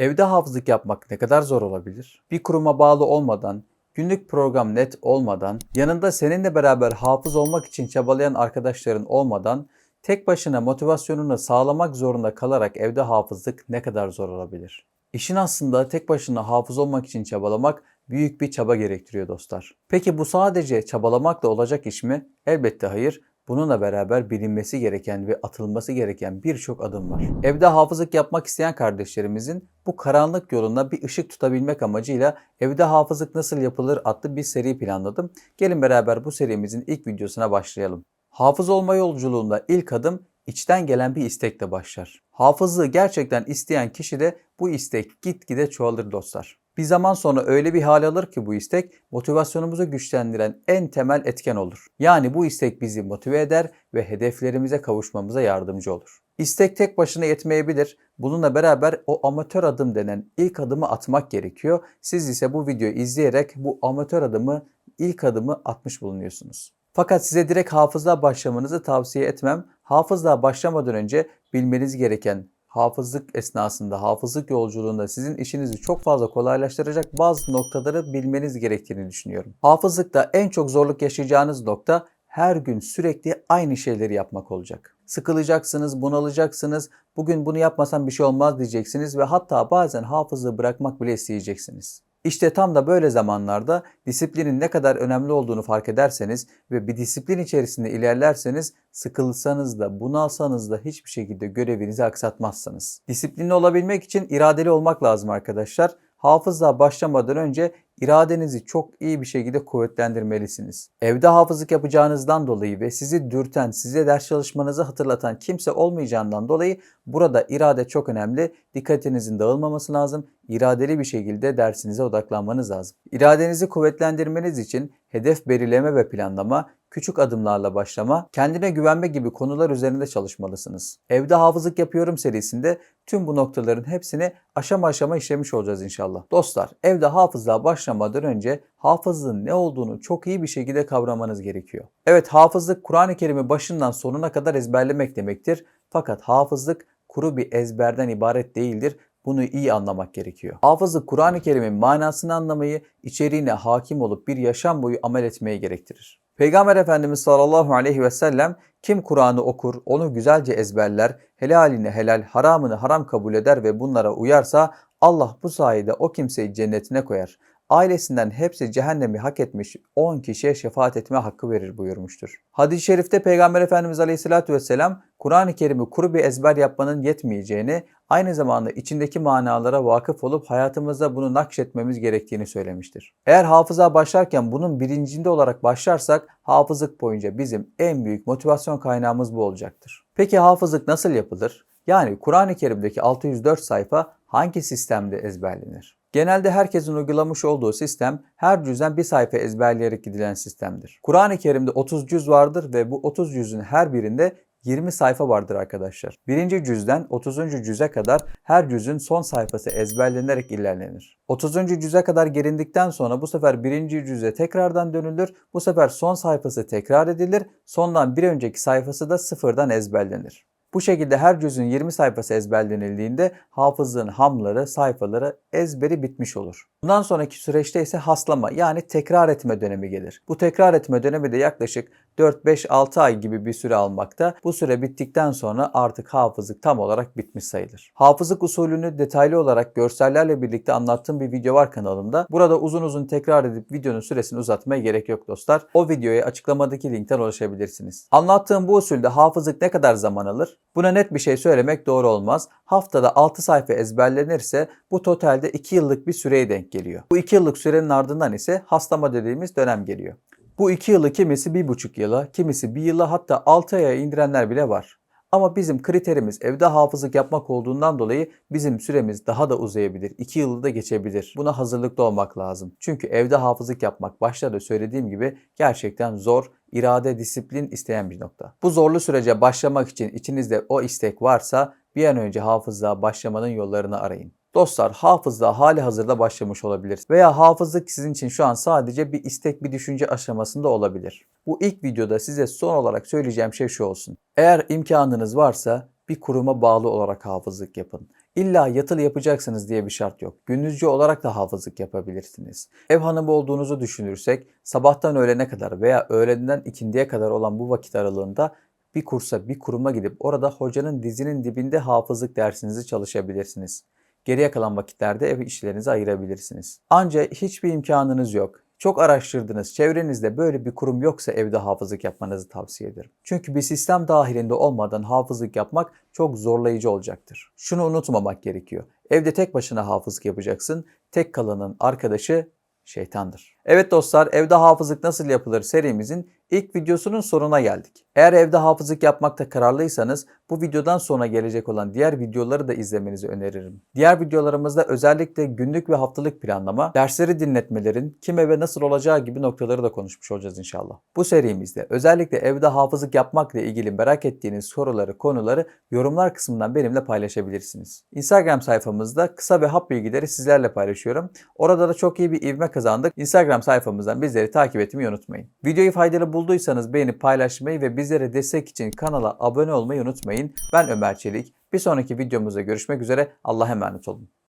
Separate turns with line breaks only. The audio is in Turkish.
Evde hafızlık yapmak ne kadar zor olabilir? Bir kuruma bağlı olmadan, günlük program net olmadan, yanında seninle beraber hafız olmak için çabalayan arkadaşların olmadan, tek başına motivasyonunu sağlamak zorunda kalarak evde hafızlık ne kadar zor olabilir? İşin aslında tek başına hafız olmak için çabalamak büyük bir çaba gerektiriyor dostlar. Peki bu sadece çabalamakla olacak iş mi? Elbette hayır. Bununla beraber bilinmesi gereken ve atılması gereken birçok adım var. Evde hafızlık yapmak isteyen kardeşlerimizin bu karanlık yoluna bir ışık tutabilmek amacıyla Evde Hafızlık Nasıl Yapılır adlı bir seri planladım. Gelin beraber bu serimizin ilk videosuna başlayalım. Hafız olma yolculuğunda ilk adım içten gelen bir istekle başlar. Hafızlığı gerçekten isteyen kişi de bu istek gitgide çoğalır dostlar. Bir zaman sonra öyle bir hal alır ki bu istek motivasyonumuzu güçlendiren en temel etken olur. Yani bu istek bizi motive eder ve hedeflerimize kavuşmamıza yardımcı olur. İstek tek başına yetmeyebilir. Bununla beraber o amatör adım denen ilk adımı atmak gerekiyor. Siz ise bu videoyu izleyerek bu amatör adımı, ilk adımı atmış bulunuyorsunuz. Fakat size direkt hafızlığa başlamanızı tavsiye etmem. Hafızlığa başlamadan önce bilmeniz gereken hafızlık esnasında, hafızlık yolculuğunda sizin işinizi çok fazla kolaylaştıracak bazı noktaları bilmeniz gerektiğini düşünüyorum. Hafızlıkta en çok zorluk yaşayacağınız nokta her gün sürekli aynı şeyleri yapmak olacak. Sıkılacaksınız, bunalacaksınız. Bugün bunu yapmasam bir şey olmaz diyeceksiniz ve hatta bazen hafızlığı bırakmak bile isteyeceksiniz. İşte tam da böyle zamanlarda disiplinin ne kadar önemli olduğunu fark ederseniz ve bir disiplin içerisinde ilerlerseniz sıkılsanız da bunalsanız da hiçbir şekilde görevinizi aksatmazsınız. Disiplinli olabilmek için iradeli olmak lazım arkadaşlar. Hafızlığa başlamadan önce iradenizi çok iyi bir şekilde kuvvetlendirmelisiniz. Evde hafızlık yapacağınızdan dolayı ve sizi dürten, size ders çalışmanızı hatırlatan kimse olmayacağından dolayı burada irade çok önemli. Dikkatinizin dağılmaması lazım. İradeli bir şekilde dersinize odaklanmanız lazım. İradenizi kuvvetlendirmeniz için hedef belirleme ve planlama, küçük adımlarla başlama, kendine güvenme gibi konular üzerinde çalışmalısınız. Evde hafızlık yapıyorum serisinde tüm bu noktaların hepsini aşama aşama işlemiş olacağız inşallah. Dostlar, evde hafızlığa başlamadan önce hafızlığın ne olduğunu çok iyi bir şekilde kavramanız gerekiyor. Evet, hafızlık Kur'an-ı Kerim'i başından sonuna kadar ezberlemek demektir. Fakat hafızlık kuru bir ezberden ibaret değildir. Bunu iyi anlamak gerekiyor. Hafızlık Kur'an-ı Kerim'in manasını anlamayı, içeriğine hakim olup bir yaşam boyu amel etmeyi gerektirir. Peygamber Efendimiz sallallahu aleyhi ve sellem kim Kur'an'ı okur, onu güzelce ezberler, helalini helal, haramını haram kabul eder ve bunlara uyarsa Allah bu sayede o kimseyi cennetine koyar. Ailesinden hepsi cehennemi hak etmiş 10 kişiye şefaat etme hakkı verir buyurmuştur. Hadis-i şerifte Peygamber Efendimiz Aleyhisselatü Vesselam Kur'an-ı Kerim'i kuru bir ezber yapmanın yetmeyeceğini, aynı zamanda içindeki manalara vakıf olup hayatımızda bunu nakşetmemiz gerektiğini söylemiştir. Eğer hafıza başlarken bunun bilincinde olarak başlarsak hafızlık boyunca bizim en büyük motivasyon kaynağımız bu olacaktır. Peki hafızlık nasıl yapılır? Yani Kur'an-ı Kerim'deki 604 sayfa hangi sistemde ezberlenir? Genelde herkesin uygulamış olduğu sistem her cüzden bir sayfa ezberleyerek gidilen sistemdir. Kur'an-ı Kerim'de 30 cüz vardır ve bu 30 cüzün her birinde 20 sayfa vardır arkadaşlar. Birinci cüzden 30. cüze kadar her cüzün son sayfası ezberlenerek ilerlenir. 30. cüze kadar gelindikten sonra bu sefer birinci cüze tekrardan dönülür. Bu sefer son sayfası tekrar edilir. Sondan bir önceki sayfası da sıfırdan ezberlenir. Bu şekilde her cüzün 20 sayfası ezberlenildiğinde hafızlığın hamları, sayfaları ezberi bitmiş olur. Bundan sonraki süreçte ise haslama yani tekrar etme dönemi gelir. Bu tekrar etme dönemi de yaklaşık 4-5-6 ay gibi bir süre almakta. Bu süre bittikten sonra artık hafızlık tam olarak bitmiş sayılır. Hafızlık usulünü detaylı olarak görsellerle birlikte anlattığım bir video var kanalımda. Burada uzun uzun tekrar edip videonun süresini uzatmaya gerek yok dostlar. O videoya açıklamadaki linkten ulaşabilirsiniz. Anlattığım bu usulde hafızlık ne kadar zaman alır? Buna net bir şey söylemek doğru olmaz. Haftada 6 sayfa ezberlenirse bu totalde 2 yıllık bir süreye denk geliyor. Bu 2 yıllık sürenin ardından ise haslama dediğimiz dönem geliyor. Bu 2 yılı kimisi 1,5 yıla, kimisi 1 yıla hatta 6 aya indirenler bile var. Ama bizim kriterimiz evde hafızlık yapmak olduğundan dolayı bizim süremiz daha da uzayabilir. 2 yılı da geçebilir. Buna hazırlıklı olmak lazım. Çünkü evde hafızlık yapmak başta da söylediğim gibi gerçekten zor, irade, disiplin isteyen bir nokta. Bu zorlu sürece başlamak için içinizde o istek varsa bir an önce hafızlığa başlamanın yollarını arayın. Dostlar hafızlığa hali hazırda başlamış olabilir veya hafızlık sizin için şu an sadece bir istek bir düşünce aşamasında olabilir. Bu ilk videoda size son olarak söyleyeceğim şey şu olsun. Eğer imkanınız varsa bir kuruma bağlı olarak hafızlık yapın. İlla yatılı yapacaksınız diye bir şart yok. Gündüzcü olarak da hafızlık yapabilirsiniz. Ev hanımı olduğunuzu düşünürsek sabahtan öğlene kadar veya öğleden ikindiye kadar olan bu vakit aralığında bir kursa, bir kuruma gidip orada hocanın dizinin dibinde hafızlık dersinizi çalışabilirsiniz. Geriye kalan vakitlerde ev işlerinize ayırabilirsiniz. Ancak hiçbir imkanınız yok. Çok araştırdınız, çevrenizde böyle bir kurum yoksa evde hafızlık yapmanızı tavsiye ederim. Çünkü bir sistem dahilinde olmadan hafızlık yapmak çok zorlayıcı olacaktır. Şunu unutmamak gerekiyor. Evde tek başına hafızlık yapacaksın. Tek kalanın arkadaşı şeytandır. Evet dostlar, evde hafızlık nasıl yapılır serimizin ilk videosunun sonuna geldik. Eğer evde hafızlık yapmakta kararlıysanız bu videodan sonra gelecek olan diğer videoları da izlemenizi öneririm. Diğer videolarımızda özellikle günlük ve haftalık planlama, dersleri dinletmelerin kime ve nasıl olacağı gibi noktaları da konuşmuş olacağız inşallah. Bu serimizde özellikle evde hafızlık yapmakla ilgili merak ettiğiniz soruları, konuları yorumlar kısmından benimle paylaşabilirsiniz. Instagram sayfamızda kısa ve hap bilgileri sizlerle paylaşıyorum. Orada da çok iyi bir ivme kazandık. Instagram sayfamızdan bizleri takip etmeyi unutmayın. Videoyu faydalı bulduysanız beğenip paylaşmayı ve bizlere destek için kanala abone olmayı unutmayın. Ben Ömer Çelik. Bir sonraki videomuzda görüşmek üzere. Allah'a emanet olun.